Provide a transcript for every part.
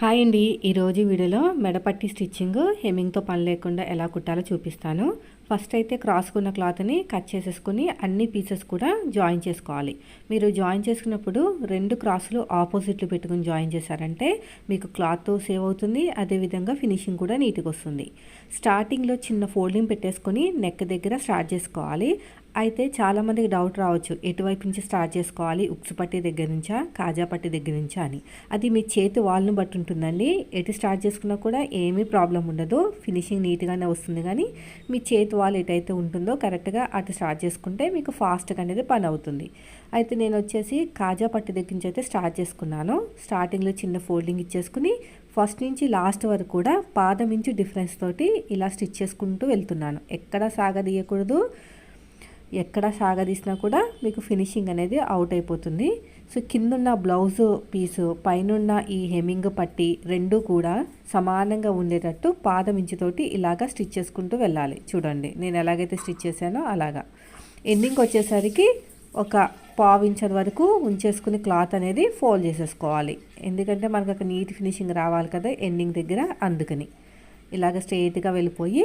Hi అండి. ఈరోజు వీడియోలో మెడపట్టి స్టిచ్చింగ్ హెమ్మింగ్తో పని లేకుండా ఎలా కుట్టాలో చూపిస్తాను. ఫస్ట్ అయితే క్రాస్కున్న క్లాత్ని కట్ చేసేసుకుని అన్ని పీసెస్ కూడా జాయిన్ చేసుకోవాలి. మీరు జాయిన్ చేసుకున్నప్పుడు రెండు క్రాసులు ఆపోజిట్లు పెట్టుకుని జాయిన్ చేశారంటే మీకు క్లాత్ సేవ్ అవుతుంది అదేవిధంగా ఫినిషింగ్ కూడా నీట్గా వస్తుంది. స్టార్టింగ్లో చిన్న ఫోల్డింగ్ పెట్టేసుకొని నెక్ దగ్గర స్టార్ట్ చేసుకోవాలి. అయితే చాలామందికి డౌట్ రావచ్చు ఎటువైపు నుంచి స్టార్ట్ చేసుకోవాలి? ఉక్సు పట్టి దగ్గర నుంచా? కాజా పట్టి దగ్గర నుంచా అని. అది మీ చేతి వాళ్ళను బట్టి ఉంటుందండి. ఎటు స్టార్ట్ చేసుకున్నా కూడా ఏమీ ప్రాబ్లం ఉండదు. ఫినిషింగ్ నీట్గానే వస్తుంది కానీ మీ చేతి వాల్ ఎటైతే ఉంటుందో కరెక్ట్గా అటు స్టార్ట్ చేసుకుంటే మీకు ఫాస్ట్గా అనేది పని అవుతుంది. అయితే నేను వచ్చేసి కాజా పట్టి దగ్గర నుంచి అయితే స్టార్ట్ చేసుకున్నాను. స్టార్టింగ్లో చిన్న ఫోల్డింగ్ ఇచ్చేసుకుని ఫస్ట్ నుంచి లాస్ట్ వరకు కూడా పాదం ఇంచు డిఫరెన్స్ తోటి ఇలా స్టిచ్ చేసుకుంటూ వెళ్తున్నాను. ఎక్కడ సాగదీయకూడదు ఎక్కడ సాగదీసినా కూడా మీకు ఫినిషింగ్ అనేది అవుట్ అయిపోతుంది. సో కిందున్న బ్లౌజ్ పీసు పైనున్న ఈ హెమింగ్ పట్టి రెండు కూడా సమానంగా ఉండేటట్టు పాదం ఇంచుతోటి ఇలాగా స్టిచ్ చేసుకుంటూ వెళ్ళాలి. చూడండి నేను ఎలాగైతే స్టిచ్ చేశానో అలాగా. ఎండింగ్ వచ్చేసరికి ఒక పావించర్ వరకు ఉంచేసుకుని క్లాత్ అనేది ఫోల్డ్ చేసేసుకోవాలి. ఎందుకంటే మనకు ఒక నీట్ ఫినిషింగ్ రావాలి కదా ఎండింగ్ దగ్గర అందుకని. ఇలాగ స్ట్రైట్గా వెళ్ళిపోయి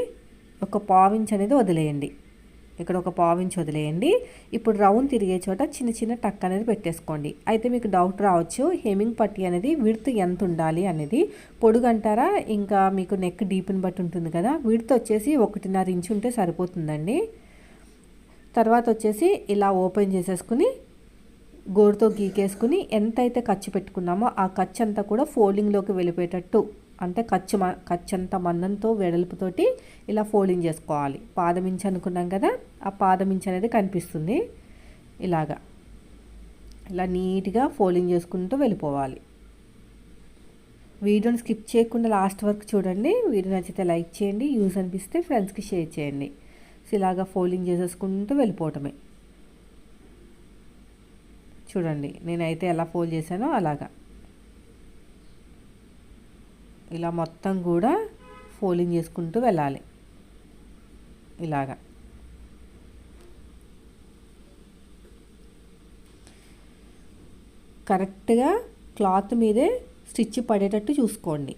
ఒక పావించ్ అనేది వదిలేయండి. ఇక్కడ ఒక పావించి వదిలేయండి. ఇప్పుడు రౌండ్ తిరిగే చోట చిన్న చిన్న టక్ అనేది పెట్టేసుకోండి. అయితే మీకు డౌట్ రావచ్చు హెమింగ్ పట్టి అనేది విడ్త్ ఎంత ఉండాలి అనేది. పొడుగంటారా ఇంకా మీకు నెక్ డీప్ని బట్టి ఉంటుంది కదా. విడ్త్ వచ్చేసి ఒకటిన్నర ఇంచు ఉంటే సరిపోతుందండి. తర్వాత వచ్చేసి ఇలా ఓపెన్ చేసేసుకుని గోరుతో గీకేసుకుని ఎంతైతే ఖర్చు పెట్టుకున్నామో ఆ ఖర్చు అంతా కూడా ఫోల్డింగ్లోకి వెళ్ళిపోయేటట్టు. అంటే ఖర్చు ఖర్చంత మందంతో వెడల్పుతోటి ఇలా ఫోల్డింగ్ చేసుకోవాలి. పాదమించి అనుకున్నాం కదా ఆ పాదమించి అనేది కనిపిస్తుంది. ఇలాగా. ఇలా నీట్గా ఫోల్డింగ్ చేసుకుంటూ వెళ్ళిపోవాలి. వీడియోని స్కిప్ చేయకుండా లాస్ట్ వరకు చూడండి. వీడియో నచ్చితే లైక్ చేయండి. యూజ్ అనిపిస్తే ఫ్రెండ్స్కి షేర్ చేయండి. సో ఇలాగా ఫోల్డింగ్ చేసేసుకుంటూ వెళ్ళిపోవటమే. చూడండి నేనైతే ఎలా ఫోల్డ్ చేశానో అలాగా. ఇలా మొత్తం కూడా ఫోల్డింగ్ చేసుకుంటూ వెళ్ళాలి. ఇలాగా. కరెక్ట్గా క్లాత్ మీదే స్టిచ్ పడేటట్టు చూసుకోండి.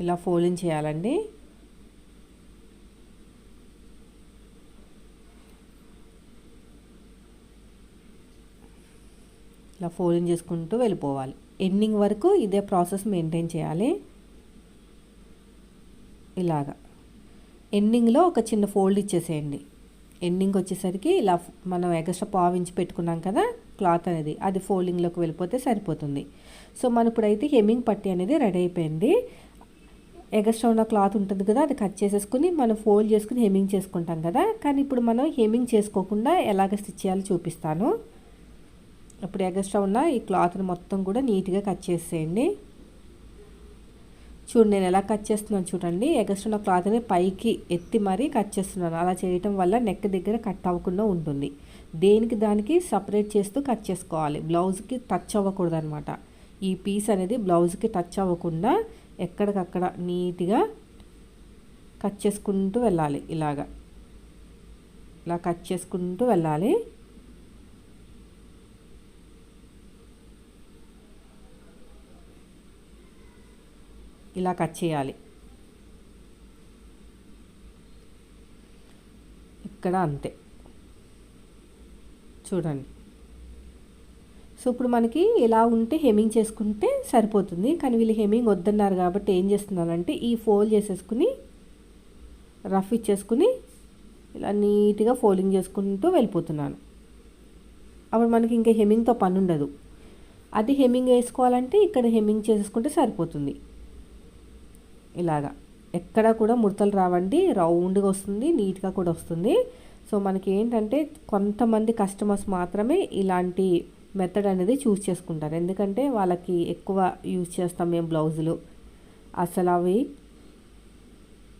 ఇలా ఫోల్డింగ్ చేయాలండి. ఇలా ఫోల్డింగ్ చేసుకుంటూ వెళ్ళిపోవాలి. ఎండింగ్ వరకు ఇదే ప్రాసెస్ మెయింటైన్ చేయాలి. ఇలాగా. ఎండింగ్లో ఒక చిన్న ఫోల్డ్ ఇచ్చేసేయండి. ఎండింగ్ వచ్చేసరికి ఇలా మనం ఎగస్ట్రా పావించి పెట్టుకున్నాం కదా క్లాత్ అనేది అది ఫోల్డింగ్లోకి వెళ్ళిపోతే సరిపోతుంది. సో మన ఇప్పుడైతే హెమ్మింగ్ పట్టి అనేది రెడీ అయిపోయింది. ఎగస్ట్రా ఉన్న క్లాత్ ఉంటుంది కదా అది కట్ చేసేసుకుని మనం ఫోల్డ్ చేసుకుని హెమ్మింగ్ చేసుకుంటాం కదా. కానీ ఇప్పుడు మనం హెమ్మింగ్ చేసుకోకుండా ఎలాగ స్టిచ్ చేయాలో చూపిస్తాను. ఇప్పుడు ఎగస్ట్రా ఉన్న ఈ క్లాత్ని మొత్తం కూడా నీట్గా కట్ చేసేయండి. చూడు నేను ఎలా కట్ చేస్తున్నాను చూడండి. ఎగస్ట్రా ఉన్న క్లాత్ని పైకి ఎత్తి మరీ కట్ చేస్తున్నాను. అలా చేయటం వల్ల నెక్ దగ్గర కట్ అవ్వకుండా ఉంటుంది. దేనికి దానికి సపరేట్ చేస్తూ కట్ చేసుకోవాలి. బ్లౌజ్కి టచ్ అవ్వకూడదు అనమాట ఈ పీస్ అనేది బ్లౌజ్కి టచ్ అవ్వకుండా ఎక్కడికక్కడ నీట్గా కట్ చేసుకుంటూ వెళ్ళాలి. ఇలాగా. ఇలా కట్ చేసుకుంటూ వెళ్ళాలి. ఇలా కట్ చేయాలి. ఇక్కడ అంతే. చూడండి. సో ఇప్పుడు మనకి ఇలా ఉంటే హెమింగ్ చేసుకుంటే సరిపోతుంది. కానీ వీళ్ళు హెమింగ్ వద్దన్నారు కాబట్టి ఏం చేస్తున్నారంటే ఈ ఫోల్డ్ చేసేసుకుని రఫ్ ఇచ్చేసుకుని ఇలా నీట్గా ఫోల్డింగ్ చేసుకుంటూ వెళ్ళిపోతున్నాను. అప్పుడు మనకి ఇంకా హెమింగ్తో పని ఉండదు. అది హెమింగ్ వేసుకోవాలంటే ఇక్కడ హెమింగ్ చేసుకుంటే సరిపోతుంది. ఇలాగా. ఎక్కడ కూడా ముడతలు రావండి. రౌండ్గా వస్తుంది. నీట్గా కూడా వస్తుంది. సో మనకి ఏంటంటే కొంతమంది కస్టమర్స్ మాత్రమే ఇలాంటి మెథడ్ అనేది చూస్ చేసుకుంటారు. ఎందుకంటే వాళ్ళకి ఎక్కువ యూజ్ చేస్తాం మేము బ్లౌజులు. అసలు అవి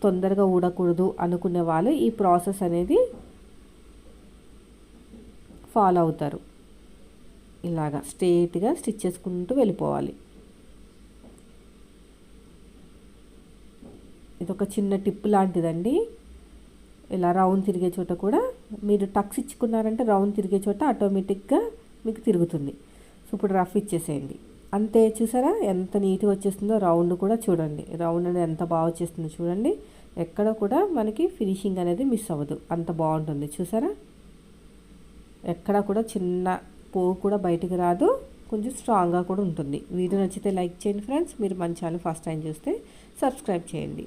తొందరగా ఊడకూడదు అనుకునే వాళ్ళు ఈ ప్రాసెస్ అనేది ఫాలో అవుతారు. ఇలాగా స్ట్రేట్గా స్టిచ్ చేసుకుంటూ వెళ్ళిపోవాలి. ఇది ఒక చిన్న టిప్ లాంటిదండి. ఇలా రౌండ్ తిరిగే చోట కూడా మీరు టక్స్ ఇచ్చుకున్నారంటే రౌండ్ తిరిగే చోట ఆటోమేటిక్గా మీకు తిరుగుతుంది. సో ఇప్పుడు రఫ్ ఇచ్చేసేయండి. అంతే చూసారా? ఎంత నీట్గా వచ్చేస్తుందో రౌండ్ కూడా చూడండి. రౌండ్ అనేది ఎంత బాగా వచ్చేస్తుందో చూడండి. ఎక్కడ కూడా మనకి ఫినిషింగ్ అనేది మిస్ అవ్వదు. అంత బాగుంటుంది. చూసారా? ఎక్కడ కూడా చిన్న పోగు కూడా బయటికి రాదు. కొంచెం స్ట్రాంగ్గా కూడా ఉంటుంది. వీడియో నచ్చితే లైక్ చేయండి ఫ్రెండ్స్. మీరు మన ఛానల్ ఫస్ట్ టైం చూస్తే సబ్స్క్రైబ్ చేయండి.